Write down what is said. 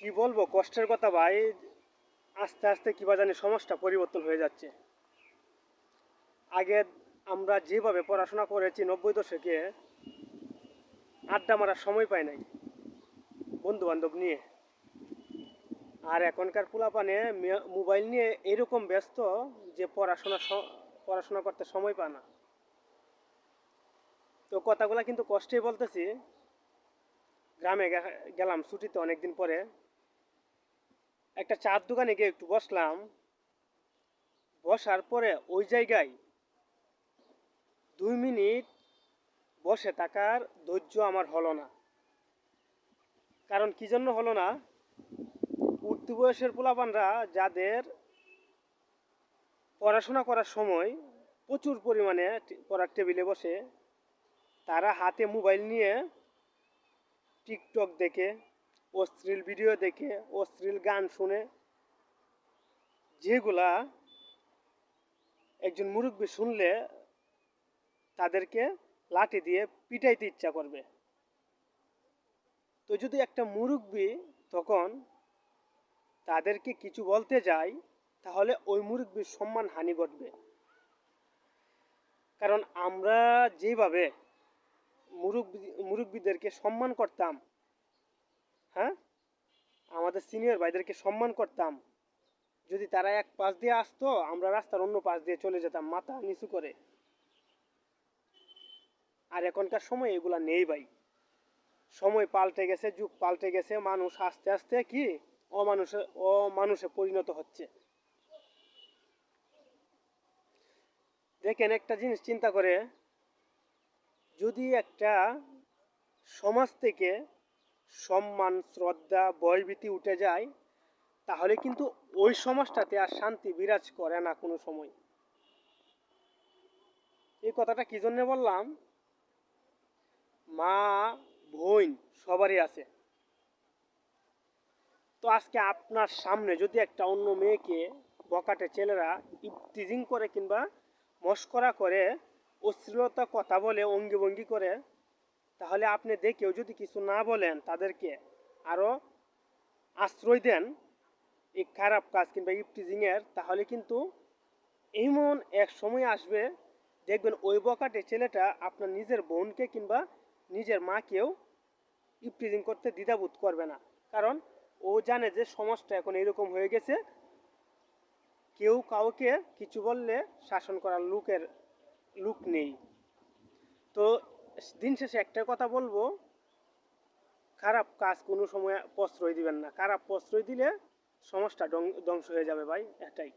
কি বলব, কষ্টের কথা ভাই। আস্তে আস্তে কিবা জানি সমাজটা পরিবর্তন হয়ে যাচ্ছে। আগে আমরা যেভাবে পড়াশোনা করেছি নব্বই দশকে, আড্ডা মারার সময় পাই নাই বন্ধু বান্ধব নিয়ে। আর এখনকার পোলাপানে মোবাইল নিয়ে এরকম ব্যস্ত যে পড়াশোনা পড়াশোনা করতে সময় পায় না। তো কথাগুলা কিন্তু কষ্টেই বলতেছি। গ্রামে গেলাম ছুটিতে অনেকদিন পরে। একটা চার দোকানে গিয়ে একটু বসলাম। বসার পরে ওই জায়গায় দুই মিনিট বসে থাকার ধৈর্য আমার হলো না। কারণ কি জন্য হলো না? উঠতি বয়সের পোলাপানরা যাদের পড়াশোনা করার সময় প্রচুর পরিমাণে পড়ার টেবিলে বসে, তারা হাতে মোবাইল নিয়ে টিকটক দেখে অশ্লীল ভিডিও দেখে, অশ্লীল গান শুনে, যেগুলা একজন মুরব্বী শুনলে তাদেরকে লাঠি দিয়ে পিটাইতে ইচ্ছা করবে। তো যদি একটা মুরব্বী তখন তাদেরকে কিছু বলতে যায়, তাহলে ওই মুরব্বীর সম্মান হানি ঘটবে। কারণ আমরা যেভাবে মুরব্বী, মুরব্বীদেরকে সম্মান করতাম হ্যাঁ? আমাদের সিনিয়র ভাইদেরকে সম্মান করতাম। যদি তারা এক পাশ দিয়ে আসতো, আমরা রাস্তার অন্য পাশ দিয়ে চলে যেতাম, মাথা নিচু করে। আর এখনকার সময় এগুলা নেই ভাই। সময় পাল্টে গেছে, যুগ পাল্টে গেছে, মানুষ আস্তে আস্তে কি? অমানুষে অমানুষে পরিণত হচ্ছে। দেখেন একটা জিনিস চিন্তা করে, যদি একটা সমাজ থেকে সম্মান, শ্রদ্ধা ভয়ভীতি উঠে যায়, তাহলে কিন্তু ওই সমাজটাতে আর শান্তি বিরাজ করে না কোনো সময়। এই কথাটা কি জন্য বললাম? মা, বোন সবারই আছে। তো আজকে আপনার সামনে যদি একটা অন্য মেয়েকে, বকাটে ছেলেরা ইফতিজিং করে কিংবা মস্করা করে, অশ্লীলতা কথা বলে অঙ্গি ভঙ্গি করে তাহলে আপনি দেখেও যদি কিছু না বলেন তাদেরকে আরও আশ্রয় দেন এই খারাপ কাজ কিংবা ইফটিজিংয়ের তাহলে কিন্তু এমন এক সময় আসবে, দেখবেন ওই বকাটে ছেলেটা আপনার নিজের বোনকে কিংবা নিজের মাকেও ইফটিজিং করতে দ্বিধাবোধ করবে না। কারণ ও জানে যে সমাজটা এখন এরকম হয়ে গেছে, কেউ কাউকে কিছু বললে শাসন করার লোকের লুক নেই। তো দিন শেষে একটা কথা বলব, খারাপ কাজ কোনো সময় প্রশ্রয় দিবেন না। খারাপ প্রশ্রয় দিলে সমাজটা ধ্বংস হয়ে যাবে ভাই, এটাই।